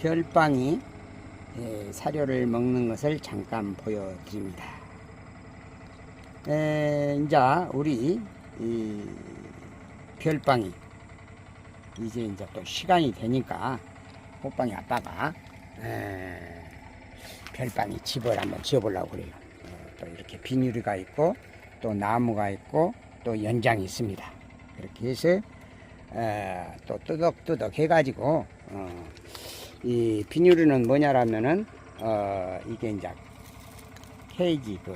별빵이 예, 사료를 먹는 것을 잠깐 보여드립니다. 에, 이제 우리 이 별빵이 이제 이제 또 시간이 되니까 호빵이 아빠가 에, 별빵이 집을 한번 지어보려고 그래요. 어, 또 이렇게 비닐이가 있고 또 나무가 있고 또 연장이 있습니다. 이렇게 해서 에, 또 뜨덕뜨덕 해가지고 어, 이 비닐은 뭐냐라면은 어, 이게 이제 케이지 그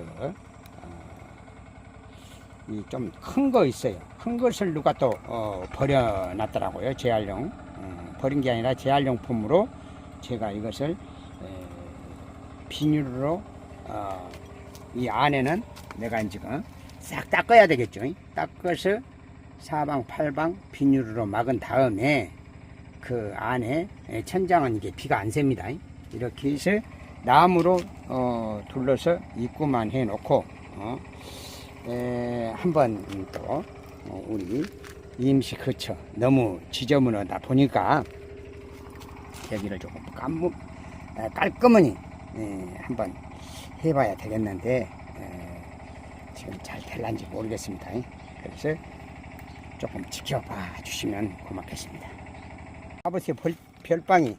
이 좀 큰 거 있어요. 큰 것을 누가 또 어, 버려놨더라고요. 재활용 어, 버린 게 아니라 재활용품으로 제가 이것을 에, 비닐로 어, 이 안에는 내가 이제 어, 싹 닦아야 되겠죠. 닦아서 사방팔방 비닐로 막은 다음에 그 안에 에, 천장은 이게 비가 안 셉니다. 이렇게 해서 나무로 어, 둘러서 입구만 해놓고 어, 에, 한번 또 어, 우리 임시 거처 너무 지저분하다 보니까 여기를 조금 깜무, 에, 깔끔하니 에, 한번 해봐야 되겠는데 에, 지금 잘 될란지 모르겠습니다. 그래서 조금 지켜봐 주시면 고맙겠습니다. 아버지 별, 별빵이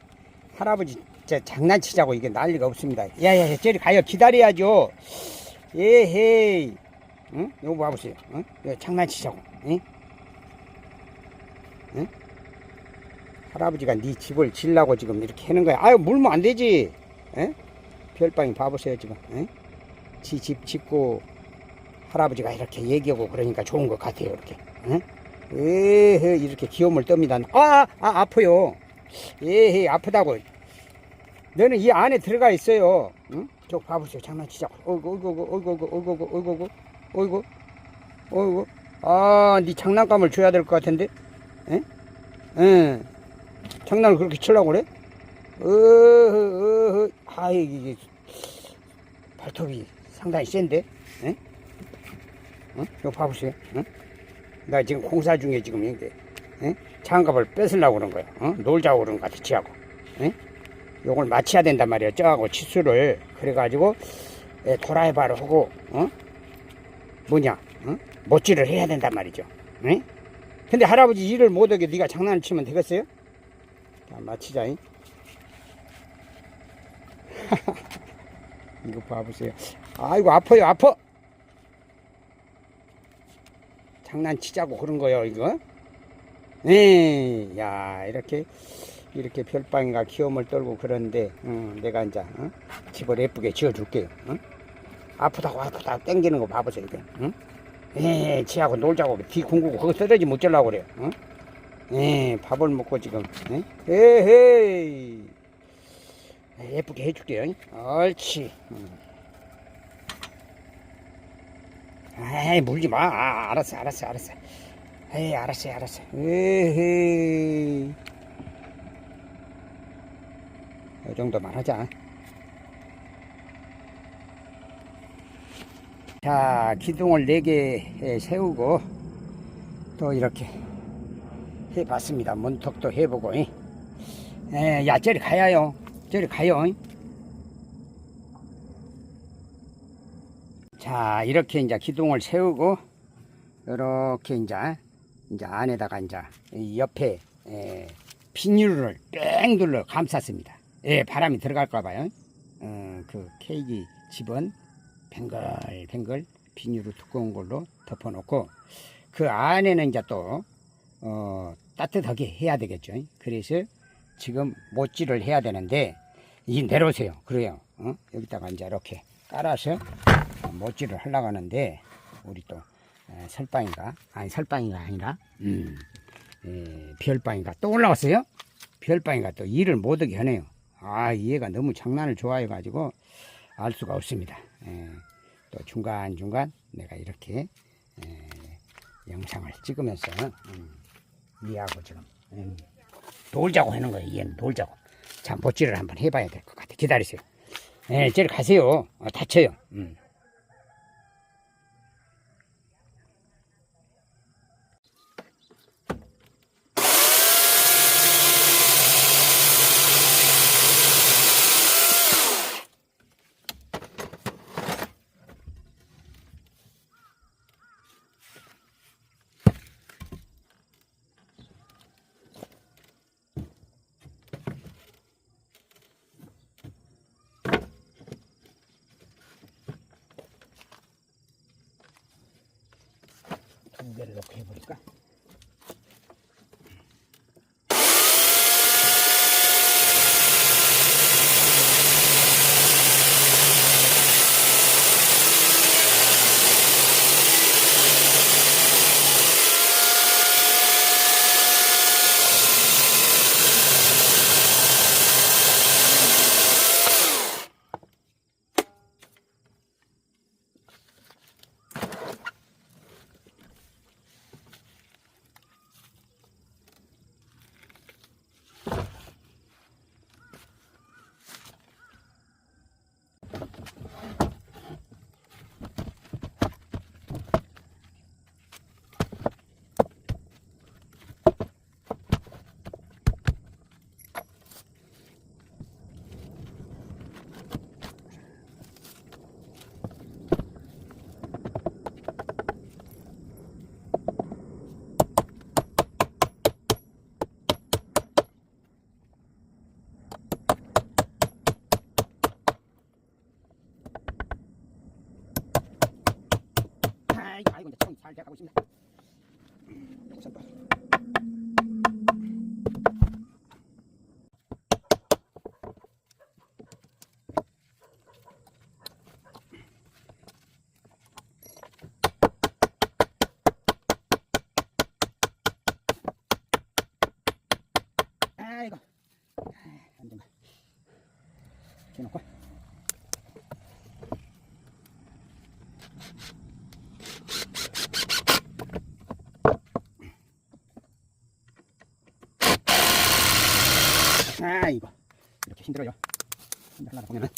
할아버지 저 장난치자고 이게 난리가 없습니다. 야야야 저리 가요 기다려야죠. 예헤이 응? 이거 봐보세요. 응? 이거 장난치자고. 응? 응? 할아버지가 네 집을 질라고 지금 이렇게 하는 거야. 아유 물면 안 되지. 응? 별빵이 봐보세요 지금. 응? 지집 짓고 할아버지가 이렇게 얘기하고 그러니까 좋은 것 같아요 이렇게. 응? 에헤 이렇게 귀여움을 떱니다. 아, 아 아파요. 에헤 아프다고. 너는 이 안에 들어가 있어요. 응? 저 봐보세요. 장난치자고. 어이구 어이구 어이구 어이구 어이구 어이구 어이구 어이구 어이구. 아, 네 장난감을 줘야 될 것 같은데. 응? 응. 장난을 그렇게 치려고 그래? 어허 어허. 아 이게 발톱이 상당히 센데. 응? 응? 이거 봐보세요. 응? 나 지금 공사 중에 지금 이게 응? 장갑을 뺏으려고 그런 거야. 어? 놀자고 그런 거 같아, 지하고. 응? 요걸 맞춰야 된단 말이야. 저하고 치수를. 그래가지고, 에, 도라이바를 하고, 어? 뭐냐, 어? 못질을 해야 된단 말이죠. 응? 근데 할아버지 일을 못하게 네가 장난을 치면 되겠어요? 자, 맞히자. 잉? 이거 봐보세요. 아이고, 아파요, 아파! 장난치자고 그런 거요, 이거? 네, 야, 이렇게, 이렇게 별빵이가 귀여움을 떨고 그러는데, 어, 내가 이제, 어? 집을 예쁘게 지어줄게요. 어? 아프다고 아프다고 땡기는 거 봐보세요, 이거. 응? 예, 지하고 놀자고 뒤 궁구고 거기 쓰러지 못 잘라고 그래요. 어? 예, 밥을 먹고 지금, 예? 에헤이. 예쁘게 해줄게요. 옳지. 응. 에이, 물지 마. 아, 알았어, 알았어, 알았어. 에이, 알았어, 알았어. 에헤이. 이 정도만 하자. 자, 기둥을 4개 세우고 또 이렇게 해봤습니다. 문턱도 해보고. 에, 야, 저리 가야요. 저리 가요. 자, 이렇게 이제 기둥을 세우고 이렇게 이제 이제 안에다가 이제 이 옆에 에, 비닐을 뺑 둘러 감쌌습니다. 예, 바람이 들어갈까 봐요. 어, 그 케이지 집은 뱅글뱅글 비닐로 두꺼운 걸로 덮어놓고 그 안에는 이제 또 어, 따뜻하게 해야 되겠죠. 그래서 지금 못질을 해야 되는데 이 내려오세요. 그래요. 어? 여기다가 이제 이렇게 깔아서 못질을 하려고 하는데 우리 또 에, 설빵인가 아니 설빵이가 아니라 음, 에, 별빵인가 또 올라왔어요. 별빵이가 또 일을 못하게 하네요. 아 얘가 너무 장난을 좋아해 가지고 알 수가 없습니다. 에, 또 중간 중간 내가 이렇게 에, 영상을 찍으면서 음, 이해하고 지금 음, 놀자고 하는 거예요. 얘는. 자 못질을 한번 해봐야 될 것 같아. 기다리세요. 예, 저리 가세요. 어, 다쳐요. 음. 이렇게 해버릴까? 아이고, 아이고, 이제 총이 잘 돼가고 있습니다. 음, 우선 또. 아이고, 안 된다. 해놓고. 아이고 이렇게 힘들어요 근데 하려다 보면은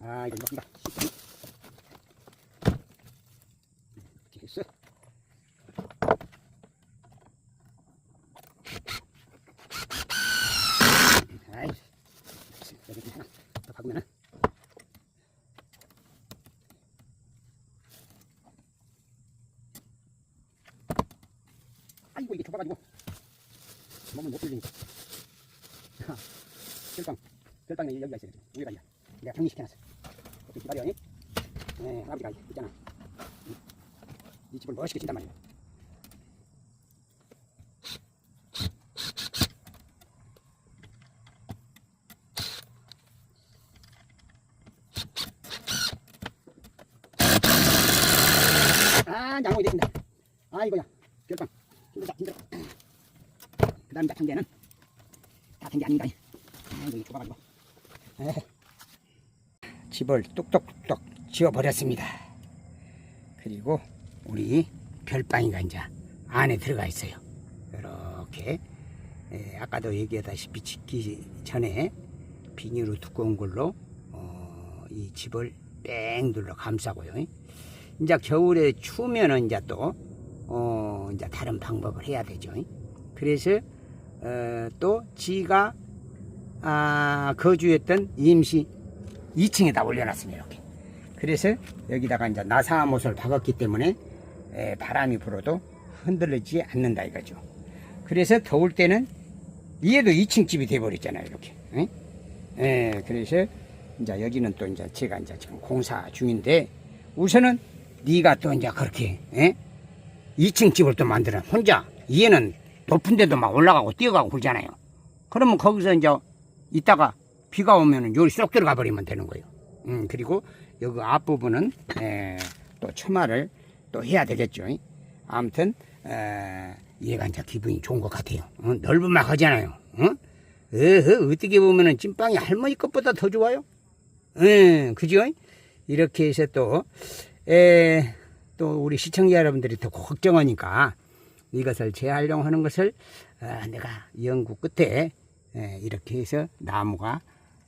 아 이거 이렇게 이렇게 했어 아이 여기 하나 더 박으면은 아이고 이게 좁아가지고 몸을 못 빌리니까 결방 결방에 여기가 있어요. 여기가 있야 내가 정리시켜놨어 좀 기다려 잉? 네 아버지가 있잖아. 응? 이 집을 멋있게 진단 말이야 아 양호이 됐습니다. 아 이거야 결방 힘들다 힘들어 그 다음 같은 데는 다된게 아닌가 아 이거 좁아가지고 에헤. 집을 뚝뚝뚝 지워버렸습니다. 그리고 우리 별방이가 이제 안에 들어가 있어요. 이렇게 에, 아까도 얘기하다시피 짓기 전에 비닐로 두꺼운 걸로 어, 이 집을 뺑 눌러 감싸고요. 이제 겨울에 추우면은 이제 또, 어, 이제 다른 방법을 해야 되죠. 그래서, 어, 또, 지가, 아, 거주했던 임시 2층에다 올려놨습니다. 이렇게. 그래서 여기다가 이제 나사못을 박았기 때문에 에, 바람이 불어도 흔들리지 않는다 이거죠. 그래서 더울 때는 얘도 2층 집이 돼버렸잖아요. 이렇게. 응? 예, 그래서 이제 여기는 또 이제 제가 이제 지금 공사 중인데 우선은 네가 또 이제 그렇게 예? 2층 집을 또 만들어 혼자 얘는 높은 데도 막 올라가고 뛰어가고 그러잖아요. 그러면 거기서 이제 이따가 비가 오면은 요리 쏙 들어가 버리면 되는 거예요. 음, 그리고 여기 앞부분은 에, 또 처마를 또 해야 되겠죠. 아무튼 에, 얘가 이제 기분이 좋은 것 같아요. 어, 넓은 막 하잖아요. 어? 어허, 어떻게 보면은 찐빵이 할머니 것보다 더 좋아요. 응, 그죠? 이렇게 해서 또, 에, 또 우리 시청자 여러분들이 더 걱정하니까 이것을 재활용하는 것을 아, 내가 연구 끝에 에, 이렇게 해서 나무가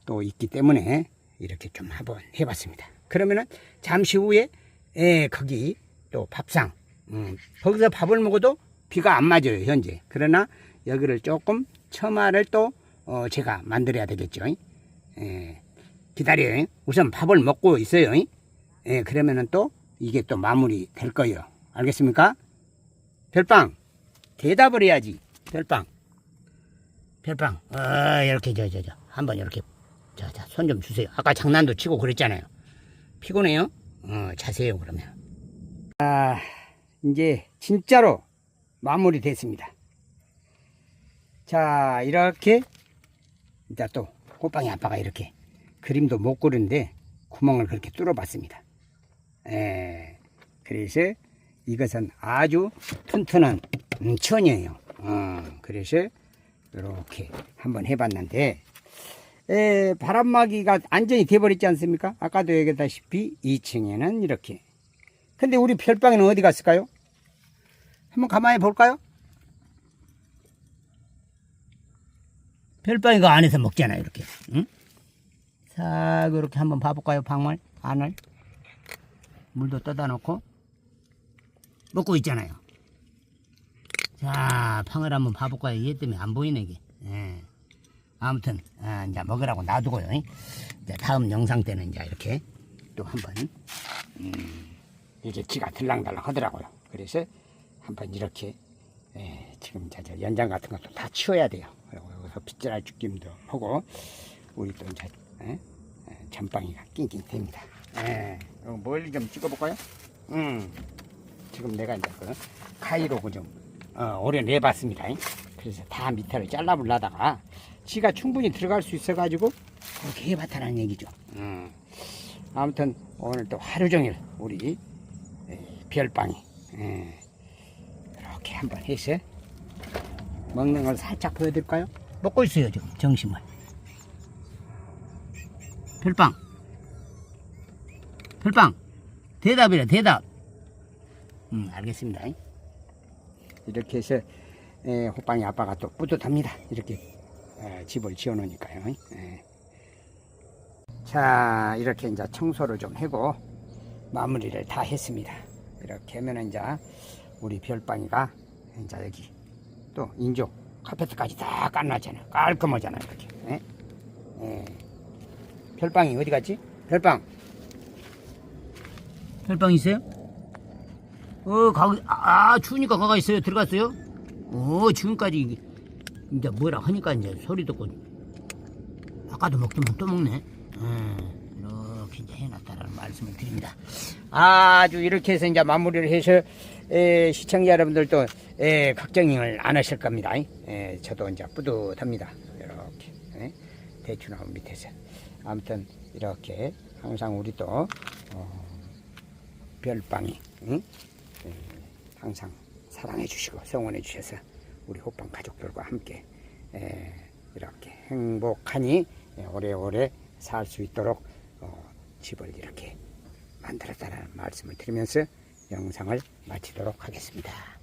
또 있기 때문에 이렇게 좀 한번 해봤습니다. 그러면은 잠시 후에 에, 거기 또 밥상 음, 거기서 밥을 먹어도 비가 안 맞아요 현재. 그러나 여기를 조금 처마를 또 어, 제가 만들어야 되겠죠. 에, 기다려요. 우선 밥을 먹고 있어요. 예, 그러면은 또 이게 또 마무리 될 거예요. 알겠습니까? 별빵, 대답을 해야지. 별빵. 별빵, 어, 이렇게, 저, 저, 저, 한번 이렇게, 자, 자, 손 좀 주세요. 아까 장난도 치고 그랬잖아요. 피곤해요? 어, 자세요, 그러면. 아, 이제 진짜로 마무리 됐습니다. 자, 이렇게, 이제 또, 호빵이 아빠가 이렇게 그림도 못 그리는데 구멍을 그렇게 뚫어 봤습니다. 예, 그래서 이것은 아주 튼튼한 음, 천이에요. 어, 그래서 이렇게 한번 해봤는데 에, 바람막이가 안전이 돼버렸지 않습니까? 아까도 얘기했다시피 2층에는 이렇게. 근데 우리 별방에는 어디 갔을까요? 한번 가만히 볼까요? 별방이 그 안에서 먹잖아요, 이렇게. 응? 싹 이렇게 한번 봐볼까요, 방울 안을? 물도 떠다 놓고 먹고 있잖아요. 자, 팡을 한번 봐볼까요? 얘 때문에 안 보이네, 이게. 예. 아무튼, 아, 이제 먹으라고 놔두고요. 이제 다음 영상 때는 이제 이렇게 또 한번, 음, 이게 지가 들랑달랑 하더라고요. 그래서 한번 이렇게, 예, 지금 이제 저 연장 같은 것도 다 치워야 돼요. 그리고 여기서 빗자랄 죽김도 하고, 우리 또 이제, 예? 예, 전방이가 낑낑댑니다. 예, 멀리 좀 찍어볼까요? 음, 지금 내가 이제 그 가위로 그좀 어, 오래 내봤습니다. 그래서 다 밑에를 잘라보려다가 지가 충분히 들어갈 수 있어가지고 그렇게 해봤다는 얘기죠. 음. 아무튼 오늘 또 하루 종일 우리 에, 별빵이 에, 이렇게 한번 해서 먹는 걸 살짝 보여드릴까요? 먹고 있어요 지금 정심을. 별빵, 별빵, 대답이래 대답. 음 알겠습니다. 이렇게 해서 에, 호빵이 아빠가 또 뿌듯합니다. 이렇게 에, 집을 지어 놓으니까요. 에. 자 이렇게 이제 청소를 좀 하고 마무리를 다 했습니다. 이렇게 하면은 이제 우리 별빵이가 이제 여기 또 인조 카페트까지 다 깔놨잖아요. 깔끔하잖아요. 이렇게. 에? 에. 별빵이 어디 갔지? 별빵. 별빵 있어요? 어, 가, 아, 아, 추우니까 가가 있어요. 들어갔어요? 어, 지금까지 이제 뭐라 하니까 이제 소리 듣고 아까도 먹더만 또 먹네. 음, 이렇게 이제 해놨다라는 말씀을 드립니다. 아주 이렇게 해서 이제 마무리를 해서 에, 시청자 여러분들도 에, 걱정을 안 하실 겁니다. 에, 저도 이제 뿌듯합니다. 이렇게 에, 대추나무 밑에서 아무튼 이렇게 항상 우리도 어, 별빵이 응? 에, 항상 사랑해 주시고 성원해 주셔서 우리 호빵 가족들과 함께 에, 이렇게 행복하니 에, 오래오래 살 수 있도록 어, 집을 이렇게 만들었다는 말씀을 드리면서 영상을 마치도록 하겠습니다.